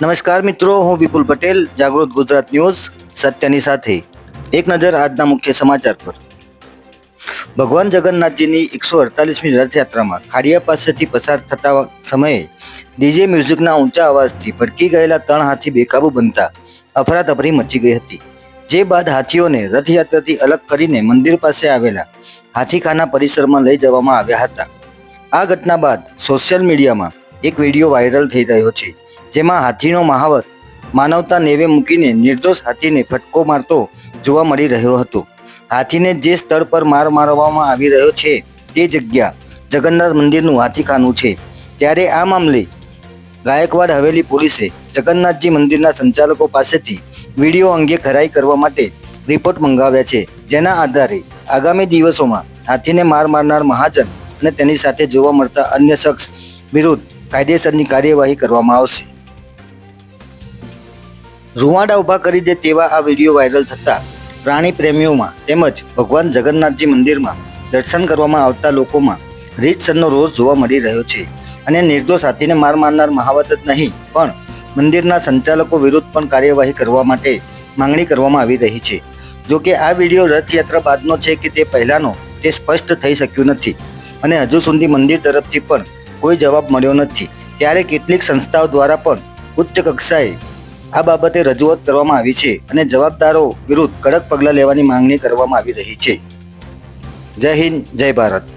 નમસ્કાર મિત્રો, હું વિપુલ પટેલ, જાગૃત ગુજરાત ન્યૂઝ, સત્યની સાથે. એક નજર આજના મુખ્ય સમાચાર પર. ભગવાન જગન્નાથજીની એકસો અડતાલીસમી રથયાત્રામાં ખાડિયા પાસેથી પસાર થતા સમયે ડીજે મ્યુઝિકના ઊંચા અવાજથી ભડકી ગયેલા ત્રણ હાથી બેકાબુ બનતા અફરાતફરી મચી ગઈ હતી. જે બાદ હાથીઓને રથયાત્રાથી અલગ કરીને મંદિર પાસે આવેલા હાથીખાના પરિસરમાં લઈ જવામાં આવ્યા હતા. આ ઘટના બાદ સોશિયલ મીડિયામાં એક વીડિયો વાયરલ થઈ રહ્યો છે. જેમાં હાથીનો મહાવત, માનવતા નેવે મૂકીને નિર્દોષ હાથીને ફટકો મારતો જોવા મળી રહ્યો હતો. હાથીને જે સ્થળ પર માર મારવામાં આવી રહ્યો છે તે જગ્યા જગન્નાથ મંદિરનું હાથીખાનું છે. ત્યારે આ મામલે ગાયકવાડ હવેલી પોલીસે જગન્નાથજી મંદિરના સંચાલકો પાસેથી વીડિયો અંગે ખરાઈ કરવા માટે રિપોર્ટ મંગાવ્યા છે. જેના આધારે આગામી દિવસોમાં હાથીને માર મારનાર મહાજન અને તેની સાથે જોવા મળતા અન્ય શખ્સ વિરુદ્ધ કાયદેસરની કાર્યવાહી કરવામાં આવશે. રૂવાડા ઊભા કરી દે તેવા આ વીડિયો વાયરલ થતા પ્રાણી પ્રેમીઓમાં તેમજ ભગવાન જગન્નાથજી મંદિરમાં દર્શન કરવામાં આવતા લોકોમાં રીતસરનો રોષ જોવા મળી રહ્યો છે. અને નિર્દોષ હાથીને માર મારનાર મહાવત જ નહીં, પણ મંદિરના સંચાલકો વિરુદ્ધ પણ કાર્યવાહી કરવા માટે માંગણી કરવામાં આવી રહી છે. જો કે આ વીડિયો રથયાત્રા બાદનો છે કે તે પહેલાંનો, તે સ્પષ્ટ થઈ શક્યું નથી. અને હજુ સુધી મંદિર તરફથી પણ કોઈ જવાબ મળ્યો નથી. ત્યારે કેટલીક સંસ્થાઓ દ્વારા પણ ઉચ્ચ કક્ષાએ આ બાબતે રજૂઆત કરવામાં આવી છે અને જવાબદારો વિરુદ્ધ કડક પગલાં લેવાની માંગણી કરવામાં આવી રહી છે. જય હિન્દ, જય ભારત.